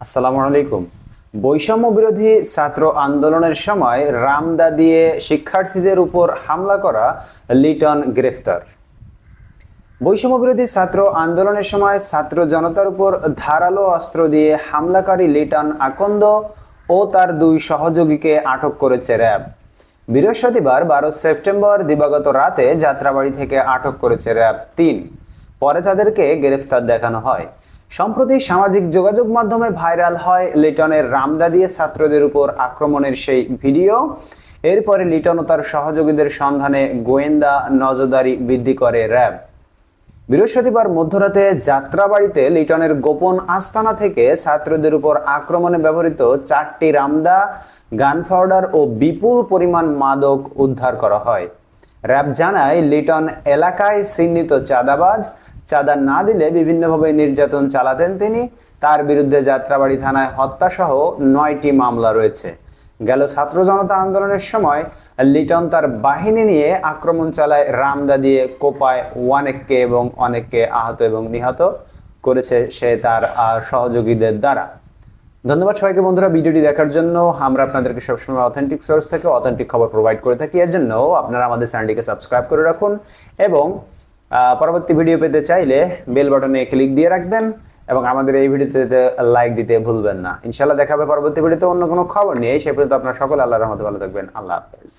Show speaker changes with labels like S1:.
S1: আসসালামু আলাইকুম। বৈষম্য বিরোধী ছাত্র আন্দোলনের সময় রামদা দিয়ে শিক্ষার্থীদের উপর হামলা করা লিটন গ্রেফতার। বৈষম্য বিরোধী ছাত্র আন্দোলনের সময় ছাত্র জনতার উপর ধারালো অস্ত্র দিয়ে হামলাকারী লিটন আকন্দ ও তার দুই সহযোগীকে আটক করেছে র্যাব। বৃহস্পতিবার বারো সেপ্টেম্বর দিবাগত রাতে যাত্রাবাড়ি থেকে আটক করেছে র্যাব তিন। পরে তাদেরকে গ্রেফতার দেখানো হয়। সম্প্রতি সামাজিক যোগাযোগ মাধ্যমে ভাইরাল হয় লিটনের রামদা দিয়ে ছাত্রদের উপর আক্রমণের সেই ভিডিও। এরপরে লিটন ও তার সহযোগীদের সন্ধানে গোয়েন্দা নজরদারি বৃদ্ধি করে র্যাব। বৃহস্পতিবার মধ্যরাতে যাত্রাবাড়িতে লিটনের গোপন আস্তানা থেকে ছাত্রদের উপর আক্রমণে ব্যবহৃত চারটি রামদা গান পাউডার ও বিপুল পরিমাণ মাদক উদ্ধার করা হয়। র্যাব জানায়, লিটন এলাকায় চিহ্নিত চাঁদাবাজ চাঁদা না দিলে বিভিন্নভাবে নির্যাতন চালাতেন তিনি। তার বিরুদ্ধে যাত্রাবাড়ি থানায় হত্যাসহ নয়টি মামলা রয়েছে। গেল ছাত্র জনতা আন্দোলনের সময় লিটন তার বাহিনী নিয়ে আক্রমণ চালায় রামদা দিয়ে কোপায় অনেককে এবং অনেককে আহত এবং নিহত করেছে সে তার সহযোগীদের দ্বারা। ধন্যবাদ সবাইকে বন্ধুরা ভিডিওটি দেখার জন্য। আমরা আপনাদেরকে সবসময় অথেন্টিক সোর্স থেকে অথেন্টিক খবর প্রোভাইড করে থাকি। এর জন্য আপনারা আমাদের চ্যানেলটিকে সাবস্ক্রাইব করে রাখুন এবং পরবর্তী ভিডিও পেতে চাইলে বেল বাটনে ক্লিক দিয়ে রাখবেন এবং আমাদের এই ভিডিওতে লাইক দিতে ভুলবেন না। ইনশাল্লাহ দেখাবে পরবর্তী ভিডিওতে অন্য কোনো খবর নিয়ে। সেই পর্যন্ত আপনারা সকল আল্লাহর রহমতে ভালো থাকবেন। আল্লাহ হাফেজ।